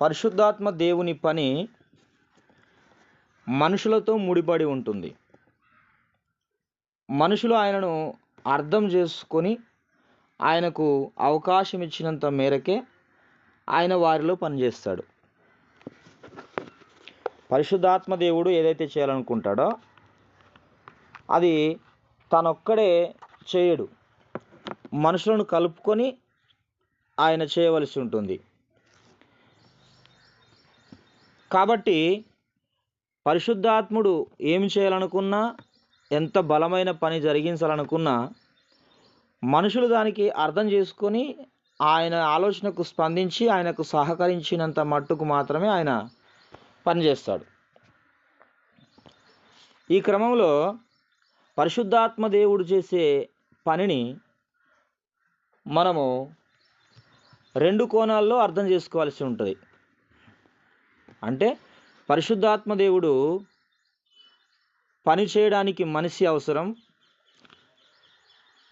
పరిశుద్ధాత్మ దేవుని పని మనుషులతో ముడిపడి ఉంటుంది. మనుషులు ఆయనను అర్థం చేసుకొని ఆయనకు అవకాశం ఇచ్చినంత మేరకే ఆయన వారిలో పనిచేస్తాడు. పరిశుద్ధాత్మ దేవుడు ఏదైతే చేయాలనుకుంటాడో అది తనొక్కడే చేయడు. మనుషులను కలుపుకొని ఆయన చేయవలసి ఉంటుంది. కాబట్టి పరిశుద్ధాత్ముడు ఏమి చేయాలనుకున్నా ఎంత బలమైన పని జరిగించాలనుకున్నా మనుషులు దానికి అర్థం చేసుకొని ఆయన ఆలోచనకు స్పందించి ఆయనకు సహకరించినంత మట్టుకు మాత్రమే ఆయన పనిచేస్తాడు ఈ క్రమంలో పరిశుద్ధాత్మ దేవుడు చేసే పనిని మనము రెండు కోణాల్లో అర్థం చేసుకోవాల్సి ఉంటుంది. అంటే పరిశుద్ధాత్మ దేవుడు పని చేయడానికి మనిషి అవసరం.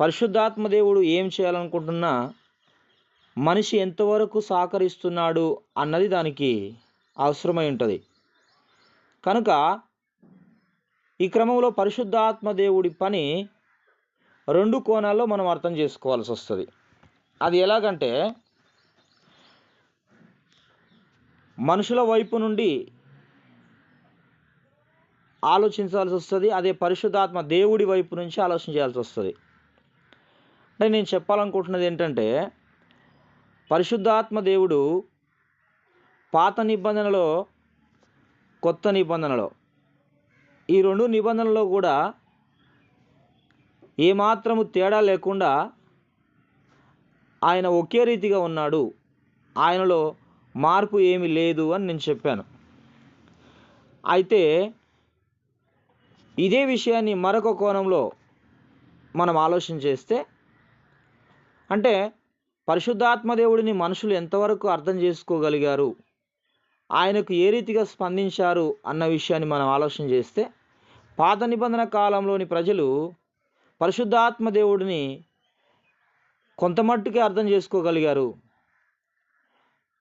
పరిశుద్ధాత్మ దేవుడు ఏం చేయాలనుకుంటున్నా మనిషి ఎంతవరకు సహకరిస్తున్నాడు అన్నది దానికి అవసరమై ఉంటుంది. కనుక ఈ క్రమంలో పరిశుద్ధాత్మ దేవుడి పని రెండు కోణాల్లో మనం అర్థం చేసుకోవాల్సి వస్తుంది. అది ఎలాగంటే మనుషుల వైపు నుండి ఆలోచించాల్సి వస్తుంది అదే పరిశుద్ధాత్మ దేవుడి వైపు నుంచి ఆలోచన చేయాల్సి వస్తుంది. అంటే నేను చెప్పాలనుకుంటున్నది ఏంటంటే పరిశుద్ధాత్మ దేవుడు పాత నిబంధనలో కొత్త నిబంధనలో ఈ రెండు నిబంధనలో కూడా ఏమాత్రము తేడా లేకుండా ఆయన ఒకే రీతిగా ఉన్నాడు. ఆయనలో మార్పు ఏమీ లేదు అని నేను చెప్పాను. అయితే ఇదే విషయాన్ని మరొక కోణంలో మనం ఆలోచన చేస్తే అంటే పరిశుద్ధాత్మదేవుడిని మనుషులు ఎంతవరకు అర్థం చేసుకోగలిగారు ఆయనకు ఏ రీతిగా స్పందించారు అన్న విషయాన్ని మనం ఆలోచన చేస్తే పాత నిబంధన కాలంలోని ప్రజలు పరిశుద్ధాత్మ దేవుడిని కొంతమట్టుకే అర్థం చేసుకోగలిగారు.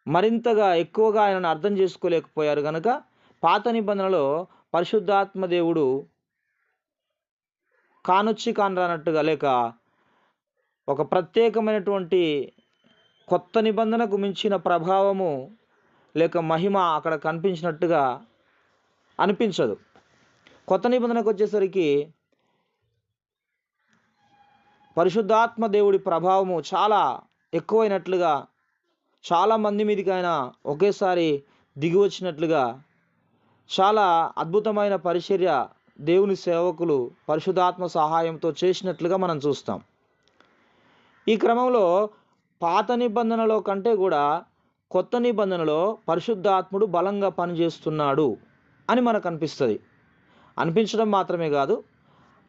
మరింతగా ఎక్కువగా ఆయనను అర్థం చేసుకోలేకపోయారు కనుక పాత నిబంధనలో పరిశుద్ధాత్మ దేవుడు కానొచ్చి కానరానట్టుగా లేక ఒక ప్రత్యేకమైనటువంటి కొత్త నిబంధనకు మించిన ప్రభావము లేక మహిమ అక్కడ కనిపించినట్టుగా అనిపించదు. కొత్త నిబంధనకు వచ్చేసరికి పరిశుద్ధాత్మ దేవుడి ప్రభావము చాలా ఎక్కువైనట్లుగా చాలా మంది మీదకి ఆయన ఒకేసారి దిగి వచ్చినట్లుగా చాలా అద్భుతమైన పరిచర్య దేవుని సేవకులు పరిశుద్ధాత్మ సహాయంతో చేసినట్లుగా మనం చూస్తాం. ఈ క్రమంలో పాత నిబంధనలో కంటే కూడా కొత్త నిబంధనలో పరిశుద్ధాత్ముడు బలంగా పనిచేస్తున్నాడు అని మనకు అనిపిస్తుంది. అనిపించడం మాత్రమే కాదు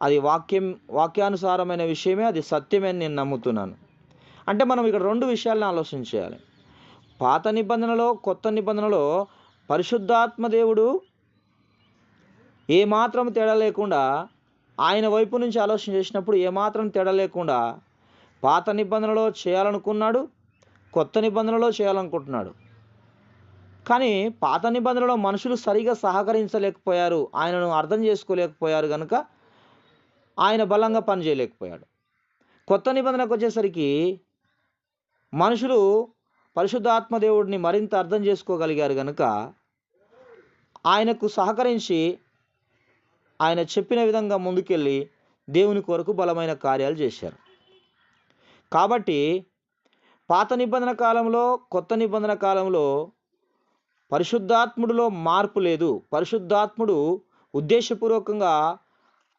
అది వాక్యం వాక్యానుసారమైన విషయమే అది సత్యమే అని నేను నమ్ముతున్నాను. అంటే మనం ఇక్కడ రెండు విషయాలను ఆలోచన చేయాలి. పాత నిబంధనలో కొత్త నిబంధనలో పరిశుద్ధాత్మ దేవుడు ఏమాత్రం తేడా లేకుండా ఆయన వైపు నుంచి ఆలోచన చేసినప్పుడు ఏమాత్రం తేడా లేకుండా పాత నిబంధనలో చేయాలనుకున్నాడు కొత్త నిబంధనలో చేయాలనుకుంటున్నాడు. కానీ పాత నిబంధనలో మనుషులు సరిగా సహకరించలేకపోయారు ఆయనను అర్థం చేసుకోలేకపోయారు కనుక ఆయన బలంగా పనిచేయలేకపోయాడు. కొత్త నిబంధనకు వచ్చేసరికి మనుషులు పరిశుద్ధాత్మదేవుడిని మరింత అర్థం చేసుకోగలిగారు కనుక ఆయనకు సహకరించి ఆయన చెప్పిన విధంగా ముందుకెళ్ళి దేవుని కొరకు బలమైన కార్యాలు చేశారు. కాబట్టి పాత నిబంధన కాలంలో కొత్త నిబంధన కాలంలో పరిశుద్ధాత్ముడిలో మార్పు లేదు. పరిశుద్ధాత్ముడు ఉద్దేశపూర్వకంగా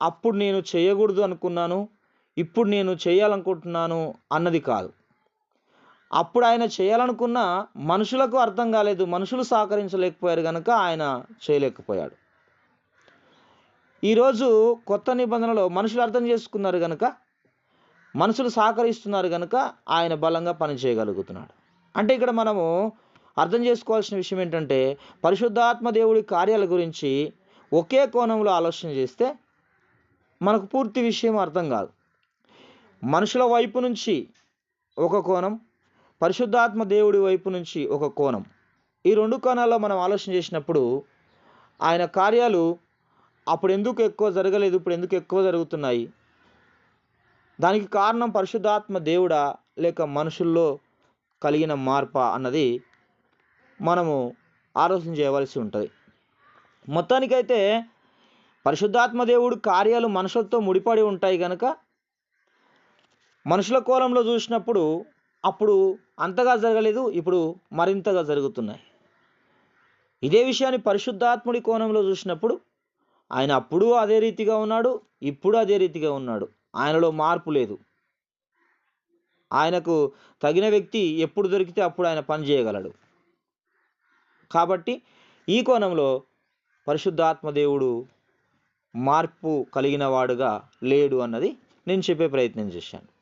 అప్పుడు నేను చేయకూడదు అనుకున్నాను ఇప్పుడు నేను చేయాలనుకుంటున్నాను అన్నది కాదు. అప్పుడు ఆయన చేయాలనుకున్న మనుషులకు అర్థం కాలేదు. మనుషులు సహకరించలేకపోయారు కనుక ఆయన చేయలేకపోయాడు. ఈరోజు కొత్త నిబంధనలో మనుషులు అర్థం చేసుకున్నారు కనుక మనుషులు సహకరిస్తున్నారు కనుక ఆయన బలంగా పనిచేయగలుగుతున్నాడు. అంటే ఇక్కడ మనము అర్థం చేసుకోవాల్సిన విషయం ఏంటంటే పరిశుద్ధాత్మ దేవుడి కార్యాల గురించి ఒకే కోణంలో ఆలోచన చేస్తే మనకు పూర్తి విషయం అర్థం కాదు. మనుషుల వైపు నుంచి ఒక కోణం పరిశుద్ధాత్మ దేవుడి వైపు నుంచి ఒక కోణం. ఈ రెండు కోణాల్లో మనం ఆలోచన చేసినప్పుడు ఆయన కార్యాలు అప్పుడు ఎందుకు ఎక్కువ జరగలేదు ఇప్పుడు ఎందుకు ఎక్కువ జరుగుతున్నాయి? దానికి కారణం పరిశుద్ధాత్మ దేవుడా లేక మనుషుల్లో కలిగిన మార్ప అన్నది మనము ఆలోచన చేయవలసి ఉంటుంది. మొత్తానికైతే పరిశుద్ధాత్మ దేవుడు కార్యాలు మనుషులతో ముడిపడి ఉంటాయి కనుక మనుషుల కోణంలో చూసినప్పుడు అప్పుడు అంతగా జరగలేదు ఇప్పుడు మరింతగా జరుగుతున్నాయి. ఇదే విషయాన్ని పరిశుద్ధాత్ముడి కోణంలో చూసినప్పుడు ఆయన అప్పుడు అదే రీతిగా ఉన్నాడు ఇప్పుడు అదే రీతిగా ఉన్నాడు. ఆయనలో మార్పు లేదు. ఆయనకు తగిన వ్యక్తి ఎప్పుడు దొరికితే అప్పుడు ఆయన పని చేయగలడు. కాబట్టి ఈ కోణంలో పరిశుద్ధాత్మ దేవుడు మార్పు కలిగిన వాడుగా లేడు అన్నది నేను చెప్పే ప్రయత్నం చేశాను.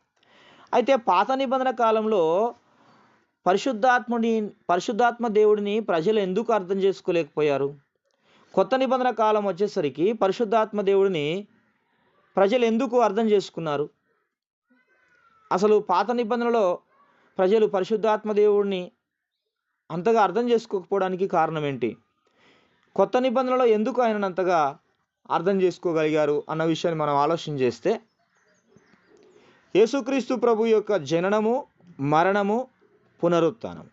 అయితే పాత నిబంధన కాలంలో పరిశుద్ధాత్ముని పరిశుద్ధాత్మ దేవుడిని ప్రజలు ఎందుకు అర్థం చేసుకోలేకపోయారు? కొత్త నిబంధన కాలం వచ్చేసరికి పరిశుద్ధాత్మ దేవుడిని ప్రజలు ఎందుకు అర్థం చేసుకున్నారు? అసలు పాత నిబంధనలో ప్రజలు పరిశుద్ధాత్మ దేవుడిని అంతగా అర్థం చేసుకోకపోవడానికి కారణం ఏంటి? కొత్త నిబంధనలో ఎందుకు ఆయన అంతగా అర్థం చేసుకోగలిగారు అన్న విషయాన్ని మనం ఆలోచన చేస్తే యేసుక్రీస్తు ప్రభు యొక్క జననము మరణము పునరుత్థానం.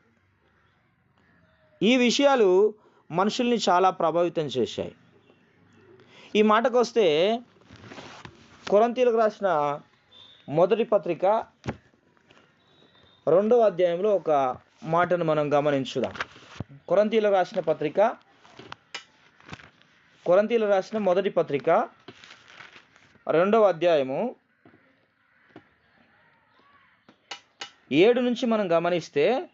ఈ విషయాలు మనుషుల్ని చాలా ప్రభావితం చేశాయి. ఈ మాటకు వస్తే కొరంతీలకు రాసిన మొదటి పత్రిక రెండవ అధ్యాయంలో ఒక మాటను మనం గమనించుదాం. కొరంతీలకు రాసిన పత్రిక కొరంతీలు రాసిన మొదటి పత్రిక రెండవ అధ్యాయము ఏడు నుంచి మనం గమనిస్తే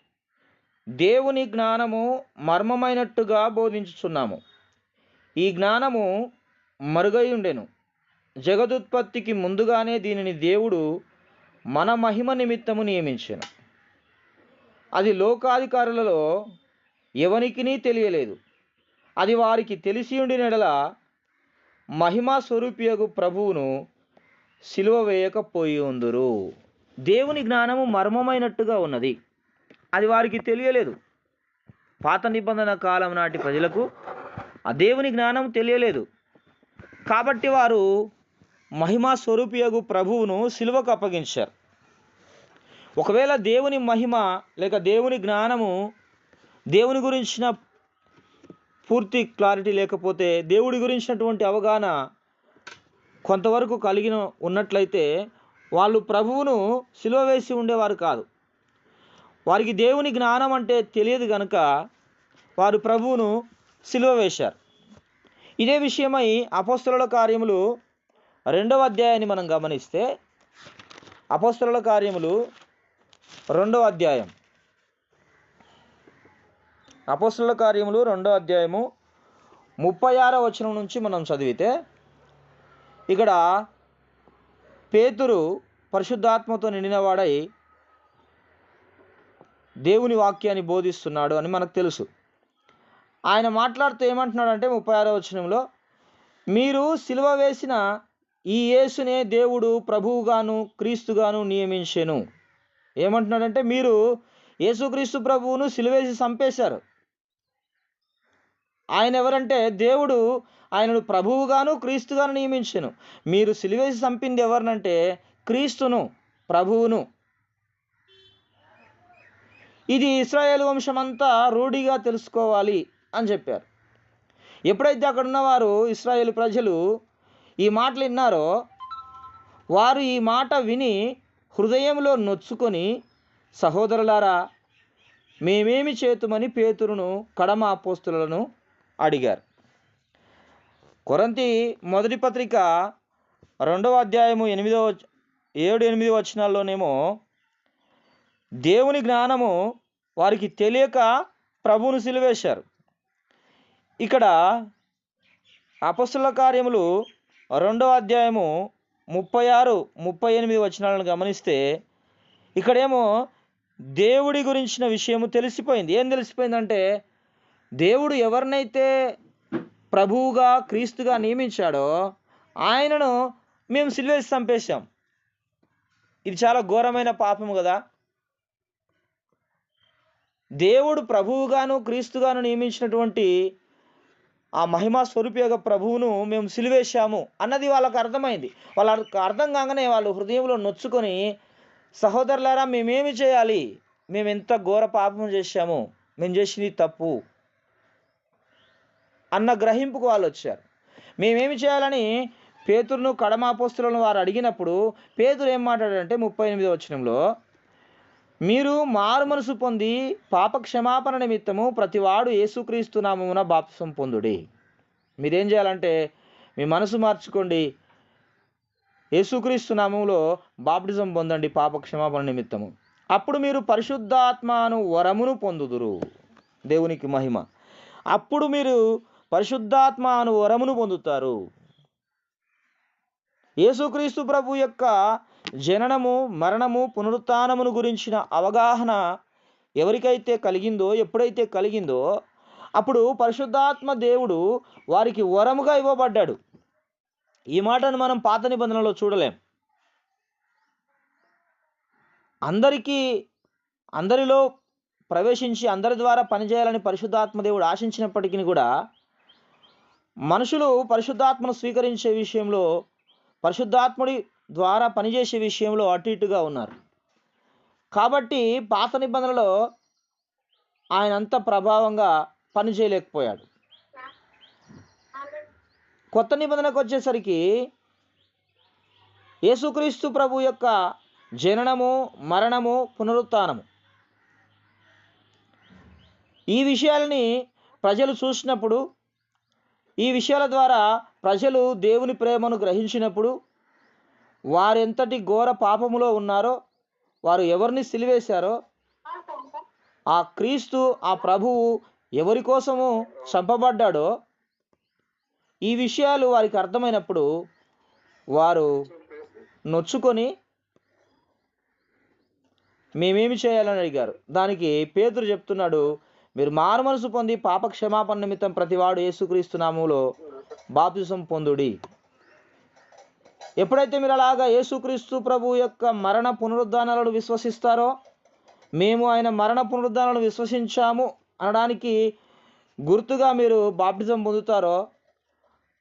దేవుని జ్ఞానము మర్మమైనట్టుగా బోధించుచున్నాము. ఈ జ్ఞానము మరుగై ఉండెను. జగదుత్పత్తికి ముందుగానే దీనిని దేవుడు మన మహిమ నిమిత్తము నియమించెను. అది లోకాధికారులలో ఎవనికినీ తెలియలేదు. అది వారికి తెలిసి ఉండినడల మహిమా స్వరూపియగు ప్రభువును సిలువ వేయకపోయి ఉందురు. దేవుని జ్ఞానము మర్మమైనట్టుగా ఉన్నది. అది వారికి తెలియలేదు. పాత నిబంధన కాలం నాటి ప్రజలకు ఆ దేవుని జ్ఞానం తెలియలేదు. కాబట్టి వారు మహిమా స్వరూపియగు ప్రభువును సిలువకు అప్పగించారు. ఒకవేళ దేవుని మహిమ లేక దేవుని జ్ఞానము దేవుని గురించిన పూర్తి క్లారిటీ లేకపోతే దేవుడి గురించినటువంటి అవగాహన కొంతవరకు కలిగిన ఉన్నట్లయితే వాళ్ళు ప్రభువును సిలువ వేసి ఉండేవారు కాదు. వారికి దేవుని జ్ఞానం అంటే తెలియదు కనుక వారు ప్రభువును సిలువ వేశారు. ఇదే విషయమై అపోస్తలుల కార్యములు రెండవ అధ్యాయాన్ని మనం గమనిస్తే అపోస్తలుల కార్యములు రెండవ అధ్యాయం. అపోస్తలుల కార్యములు రెండో అధ్యాయము ముప్పై ఆరో వచనం నుంచి మనం చదివితే ఇక్కడ పేతురు పరిశుద్ధాత్మతో నిండినవాడై దేవుని వాక్యాన్ని బోధిస్తున్నాడు అని మనకు తెలుసు. ఆయన మాట్లాడుతూ ఏమంటున్నాడంటే ముప్పై ఆరో వచనంలో మీరు సిలువ వేసిన ఈ యేసునే దేవుడు ప్రభువుగాను క్రీస్తుగాను నియమించెను. ఏమంటున్నాడంటే మీరు యేసుక్రీస్తు ప్రభువును సిలువేసి చంపేశారు. ఆయన ఎవరంటే దేవుడు ఆయనను ప్రభువుగాను క్రీస్తుగాను నియమించాను. మీరు సిలివేసి చంపింది ఎవరినంటే క్రీస్తును ప్రభువును. ఇది ఇస్రాయేల్ వంశమంతా రూఢిగా తెలుసుకోవాలి అని చెప్పారు. ఎప్పుడైతే అక్కడ ఉన్నవారు ఇస్రాయేల్ ప్రజలు ఈ మాటలు విన్నారో వారు ఈ మాట విని హృదయంలో నొచ్చుకొని సహోదరులారా మేమేమి చేతుమని పేతురును కడమ అపోస్తులను అడిగారు. కొరంతి మొదటి పత్రిక రెండవ అధ్యాయము ఎనిమిదో ఏడు ఎనిమిది వచనాల్లోనేమో దేవుని జ్ఞానము వారికి తెలియక ప్రభువును సిలివేశారు. ఇక్కడ అపస్సుల కార్యములు రెండవ అధ్యాయము ముప్పై ఆరు ముప్పై ఎనిమిది వచనాలను గమనిస్తే ఇక్కడేమో దేవుడి గురించిన విషయము తెలిసిపోయింది. ఏం తెలిసిపోయిందంటే దేవుడు ఎవరినైతే ప్రభువుగా క్రీస్తుగా నియమించాడో ఆయనను మేము సిల్వేసి చంపేశాం. ఇది చాలా ఘోరమైన పాపము కదా. దేవుడు ప్రభువుగాను క్రీస్తుగాను నియమించినటువంటి ఆ మహిమా స్వరూపయోగ ప్రభువును మేము సిలివేశాము అన్నది వాళ్ళకు అర్థమైంది. వాళ్ళకి అర్థం కాగానే వాళ్ళు హృదయంలో నొచ్చుకొని సహోదరులారా మేమేమి చేయాలి? మేము ఎంత ఘోర పాపం చేశాము? మేము చేసింది తప్పు. అన్న గ్రహింపుకు వాళ్ళు వచ్చారు. మేమేమి చేయాలని పేతురును కడమాపోస్తులను వారు అడిగినప్పుడు పేతురు ఏం మాట్లాడాడంటే ముప్పై ఎనిమిదో వచనంలో మీరు మారు మనసు పొంది పాప క్షమాపణ నిమిత్తము ప్రతివాడు యేసుక్రీస్తు నామమున బాప్సం పొందుడి. మీరేం చేయాలంటే మీ మనసు మార్చుకోండి. యేసుక్రీస్తు నామములో బాప్టిజం పొందండి పాప క్షమాపణ నిమిత్తము. అప్పుడు మీరు పరిశుద్ధాత్మను వరమును పొందుదురు. దేవునికి మహిమ. అప్పుడు మీరు పరిశుద్ధాత్మ అను వరమును పొందుతారు. యేసుక్రీస్తు ప్రభు యొక్క జననము మరణము పునరుత్నమును గురించిన అవగాహన ఎవరికైతే కలిగిందో ఎప్పుడైతే కలిగిందో అప్పుడు పరిశుద్ధాత్మ దేవుడు వారికి వరముగా ఇవ్వబడ్డాడు. ఈ మాటను మనం పాత నిబంధనలో చూడలేం. అందరికీ అందరిలో ప్రవేశించి అందరి ద్వారా పనిచేయాలని పరిశుద్ధాత్మ దేవుడు ఆశించినప్పటికీ కూడా మనుషులు పరిశుద్ధాత్మను స్వీకరించే విషయంలో పరిశుద్ధాత్ముడి ద్వారా పనిచేసే విషయంలో అటు ఇటుగా ఉన్నారు. కాబట్టి పాత నిబంధనలో ఆయన అంత ప్రభావంగా పనిచేయలేకపోయాడు. కొత్త నిబంధనకు వచ్చేసరికి యేసుక్రీస్తు ప్రభు యొక్క జననము మరణము పునరుత్నము. ఈ విషయాలని ప్రజలు చూసినప్పుడు ఈ విషయాల ద్వారా ప్రజలు దేవుని ప్రేమను గ్రహించినప్పుడు వారెంతటి ఘోర పాపములో ఉన్నారో వారు ఎవరిని సిలివేశారో ఆ క్రీస్తు ఆ ప్రభువు ఎవరి కోసము చంపబడ్డాడో ఈ విషయాలు వారికి అర్థమైనప్పుడు వారు నొచ్చుకొని మేమేమి చేయాలని అడిగారు. దానికి పేదరు చెప్తున్నాడు మీరు మారుమనసు పొంది పాప క్షమాపణ నిమిత్తం ప్రతివాడు యేసుక్రీస్తు నామములో బాప్తిసం పొందుడి. ఎప్పుడైతే మీరు అలాగా యేసుక్రీస్తు ప్రభు యొక్క మరణ పునరుద్ధానాలను విశ్వసిస్తారో మేము ఆయన మరణ పునరుద్ధానాలను విశ్వసించాము అనడానికి గుర్తుగా మీరు బాప్టిజం పొందుతారో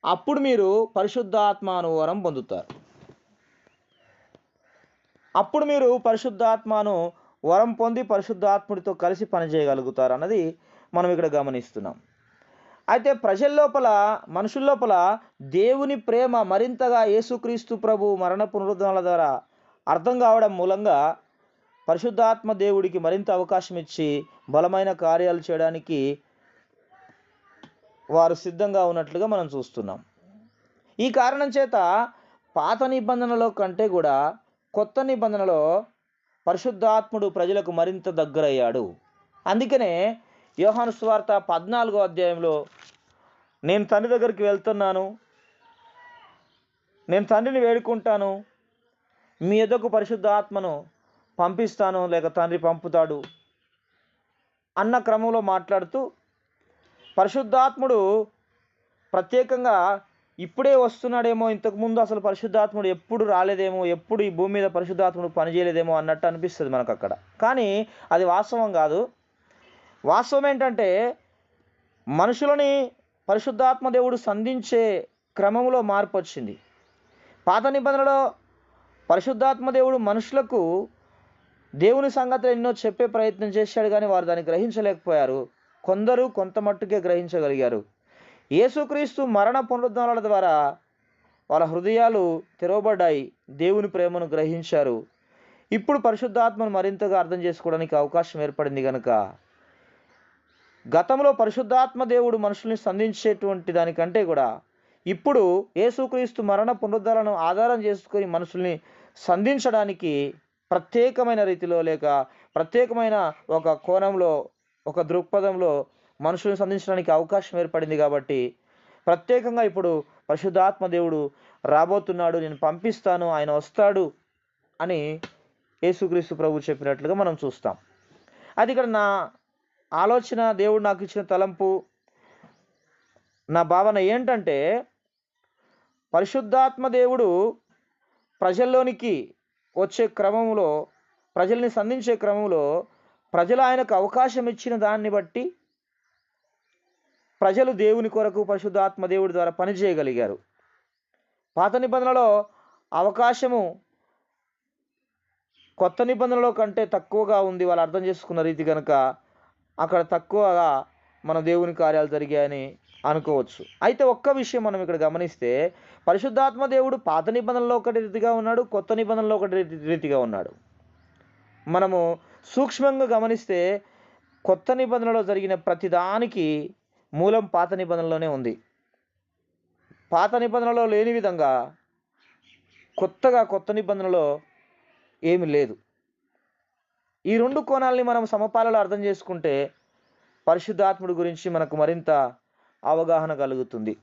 అప్పుడు మీరు పరిశుద్ధాత్మాను వరం పొందుతారు. అప్పుడు మీరు పరిశుద్ధాత్మను వరం పొంది పరిశుద్ధాత్ముడితో కలిసి పనిచేయగలుగుతారు అన్నది మనం ఇక్కడ గమనిస్తున్నాం. అయితే ప్రజల లోపల మనుషుల లోపల దేవుని ప్రేమ మరింతగా యేసుక్రీస్తు ప్రభు మరణ పునరుద్ధరణల ద్వారా అర్థం కావడం మూలంగా పరిశుద్ధాత్మ దేవుడికి మరింత అవకాశం ఇచ్చి బలమైన కార్యాలు చేయడానికి వారు సిద్ధంగా ఉన్నట్లుగా మనం చూస్తున్నాం. ఈ కారణం చేత పాత నిబంధనలో కంటే కూడా కొత్త నిబంధనలో పరిశుద్ధాత్ముడు ప్రజలకు మరింత దగ్గరయ్యాడు. అందుకనే యోహాను స్వార్త పద్నాలుగో అధ్యాయంలో నేను తండ్రి దగ్గరికి వెళ్తున్నాను నేను తండ్రిని వేడుకుంటాను మీ ఎద్దకు పరిశుద్ధాత్మను పంపిస్తాను లేక తండ్రి పంపుతాడు అన్న క్రమంలో మాట్లాడుతూ పరిశుద్ధాత్ముడు ప్రత్యేకంగా ఇప్పుడే వస్తున్నాడేమో ఇంతకుముందు అసలు పరిశుద్ధాత్ముడు ఎప్పుడు రాలేదేమో ఎప్పుడు ఈ భూమి మీద పరిశుద్ధాత్ముడు పనిచేయలేదేమో అన్నట్టు అనిపిస్తుంది మనకు అక్కడ కానీ అది వాస్తవం కాదు. వాస్తవం ఏంటంటే మనుషులని పరిశుద్ధాత్మ దేవుడు సంధించే క్రమంలో మార్పు వచ్చింది. పాత నిబంధనలో పరిశుద్ధాత్మ దేవుడు మనుషులకు దేవుని సంగతులు ఎన్నో చెప్పే ప్రయత్నం చేశాడు కానీ వారు దాన్ని గ్రహించలేకపోయారు. కొందరు కొంత మట్టుకే గ్రహించగలిగారు. యేసుక్రీస్తు మరణ పునరుద్ధరణల ద్వారా వాళ్ళ హృదయాలు తెరవబడ్డాయి. దేవుని ప్రేమను గ్రహించారు. ఇప్పుడు పరిశుద్ధాత్మను మరింతగా అర్థం చేసుకోవడానికి అవకాశం ఏర్పడింది కనుక గతంలో పరిశుద్ధాత్మ దేవుడు మనుషుల్ని సంధించేటువంటి దానికంటే కూడా ఇప్పుడు యేసుక్రీస్తు మరణ పునరుద్ధరణను ఆధారం చేసుకొని మనుషుల్ని సంధించడానికి ప్రత్యేకమైన రీతిలో లేక ప్రత్యేకమైన ఒక కోణంలో ఒక దృక్పథంలో మనుషులను సంధించడానికి అవకాశం ఏర్పడింది కాబట్టి ప్రత్యేకంగా ఇప్పుడు పరిశుద్ధాత్మ దేవుడు రాబోతున్నాడు నేను పంపిస్తాను ఆయన వస్తాడు అని యేసుక్రీస్తు ప్రభు చెప్పినట్లుగా మనం చూస్తాం. అది ఇక్కడ నా ఆలోచన దేవుడు నాకు ఇచ్చిన తలంపు నా భావన ఏంటంటే పరిశుద్ధాత్మ దేవుడు ప్రజల్లోనికి వచ్చే క్రమంలో ప్రజల్ని సంధించే క్రమంలో ప్రజలు ఆయనకు అవకాశం ఇచ్చిన దాన్ని బట్టి ప్రజలు దేవుని కొరకు పరిశుద్ధాత్మ దేవుడి ద్వారా పనిచేయగలిగారు పాత నిబంధనలో అవకాశము కొత్త నిబంధనలో కంటే తక్కువగా ఉంది వాళ్ళు అర్థం చేసుకున్న రీతి కనుక అక్కడ తక్కువగా మన దేవుని కార్యాలు జరిగాయని అనుకోవచ్చు. అయితే ఒక్క విషయం మనం ఇక్కడ గమనిస్తే పరిశుద్ధాత్మ దేవుడు పాత నిబంధనలో ఒకటి రీతిగా ఉన్నాడు కొత్త నిబంధనలో ఒకటి రీతిగా ఉన్నాడు. మనము సూక్ష్మంగా గమనిస్తే కొత్త నిబంధనలో జరిగిన ప్రతిదానికి మూలం పాత నిబంధనలోనే ఉంది. పాత నిబంధనలో లేని విధంగా కొత్తగా కొత్త నిబంధనలో ఏమి లేదు. ఈ రెండు కోణాలని మనం సమపాలలో అర్థం చేసుకుంటే పరిశుద్ధాత్ముడి గురించి మనకు మరింత అవగాహన కలుగుతుంది.